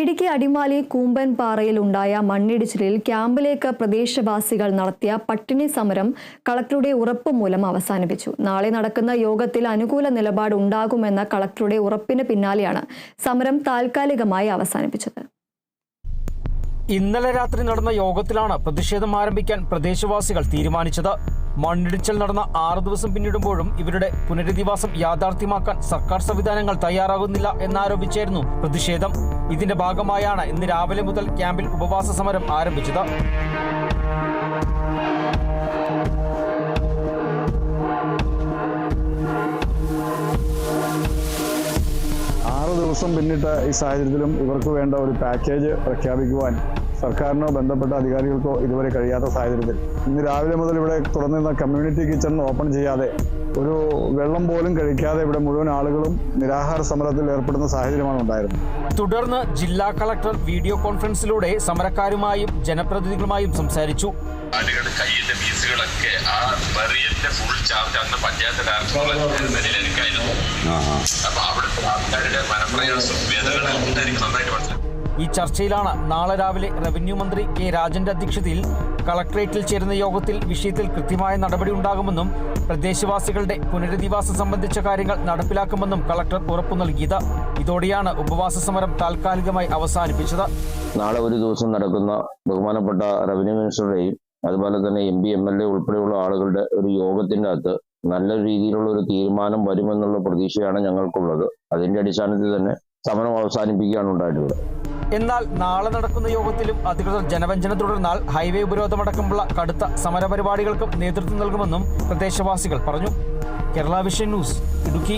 ഇടുക്കി അടിമാലി കൂമ്പൻപാറയിൽ ഉണ്ടായ മണ്ണിടിച്ചിലിൽ ക്യാമ്പിലേക്ക് പ്രദേശവാസികൾ നടത്തിയ പട്ടിണി സമരം കളക്ടറുടെ ഉറപ്പ് മൂലം അവസാനിപ്പിച്ചു. നാളെ നടക്കുന്ന യോഗത്തിൽ അനുകൂല നിലപാട് ഉണ്ടാകുമെന്ന കളക്ടറുടെ ഉറപ്പിന് പിന്നാലെയാണ് സമരം താൽക്കാലികമായി അവസാനിപ്പിച്ചത്. ഇന്നലെ രാത്രി നടന്ന യോഗത്തിലാണ് പ്രതിഷേധം ആരംഭിക്കാൻ പ്രദേശവാസികൾ തീരുമാനിച്ചത്. മണ്ണിടിച്ചിൽ നടന്ന ആറ് ദിവസം പിന്നിടുമ്പോഴും ഇവരുടെ പുനരധിവാസം യാഥാർത്ഥ്യമാക്കാൻ സർക്കാർ സംവിധാനങ്ങൾ തയ്യാറാകുന്നില്ല എന്നാരോപിച്ചായിരുന്നു പ്രതിഷേധം. ഇതിന്റെ ഭാഗമായാണ് ഇന്ന് രാവിലെ മുതൽ ക്യാമ്പിൽ ഉപവാസ സമരം ആരംഭിച്ചത്. ദിവസം പിന്നിട്ട ഈ സാഹചര്യത്തിലും ഇവർക്ക് വേണ്ട ഒരു പാക്കേജ് പ്രഖ്യാപിക്കുവാൻ സർക്കാരിനോ ബന്ധപ്പെട്ട അധികാരികൾക്കോ ഇതുവരെ കഴിയാത്ത സാഹചര്യത്തിൽ. ഇന്ന് രാവിലെ മുതൽ ഇവിടെ തുറന്നിരുന്ന കമ്മ്യൂണിറ്റി കിച്ചൺ ഓപ്പൺ ചെയ്യാതെ ഒരു വെള്ളം പോലും കഴിക്കാതെ ഇവിടെ മുഴുവൻ ആളുകളും നിരാഹാര സമരത്തിൽ ഏർപ്പെടുന്ന സാഹചര്യമാണ് ഉണ്ടായിരുന്നത്. തുടർന്ന് ജില്ലാ കളക്ടർ വീഡിയോ കോൺഫറൻസിലൂടെ സമരക്കാരുമായും ജനപ്രതിനിധികളുമായും സംസാരിച്ചു. കയ്യിന്റെ ആ ബറിയന്റെ ഫുൾ ചാർജ് അന്ന് പഞ്ചായത്ത് ഡയറക്ടറുടെ നിലയിലെടുക്കായിരുന്നു അപ്പൊ അവിടുത്തെ ആൾക്കാരുടെ മനപ്രയാസം വേദനകൾ എനിക്ക് നന്നായിട്ട് മനസ്സിലാക്കി. ഈ ചർച്ചയിലാണ് നാളെ രാവിലെ റവന്യൂ മന്ത്രി കെ രാജന്റെ അധ്യക്ഷതയിൽ കളക്ടറേറ്റിൽ ചേരുന്ന യോഗത്തിൽ വിഷയത്തിൽ കൃത്യമായ നടപടി ഉണ്ടാകുമെന്നും പ്രദേശവാസികളുടെ പുനരധിവാസം സംബന്ധിച്ച കാര്യങ്ങൾ നടപ്പിലാക്കുമെന്നും കളക്ടർ ഉറപ്പു നൽകിയത്. ഇതോടെയാണ് ഉപവാസ സമരം താൽക്കാലികമായി അവസാനിപ്പിച്ചത്. നാളെ ഒരു ദിവസം നടക്കുന്ന ബഹുമാനപ്പെട്ട റവന്യൂ മിനിസ്റ്ററുടെയും അതുപോലെ തന്നെ M P M L A ഉൾപ്പെടെയുള്ള ആളുകളുടെ ഒരു യോഗത്തിന്റെ അകത്ത് നല്ല രീതിയിലുള്ള ഒരു തീരുമാനം വരുമെന്നുള്ള പ്രതീക്ഷയാണ് ഞങ്ങൾക്കുള്ളത്. അതിന്റെ അടിസ്ഥാനത്തിൽ തന്നെ സമരം അവസാനിപ്പിക്കുകയാണ് ഉണ്ടായിട്ടുള്ളത്. എന്നാൽ നാളെ നടക്കുന്ന യോഗത്തിലും അധികൃതർ ജനവഞ്ചന തുടർന്നാൽ ഹൈവേ ഉപരോധമടക്കമുള്ള കടുത്ത സമരപരിപാടികൾക്കും നേതൃത്വം നൽകുമെന്നും പ്രദേശവാസികൾ പറഞ്ഞു. Kerala vision news Idukki.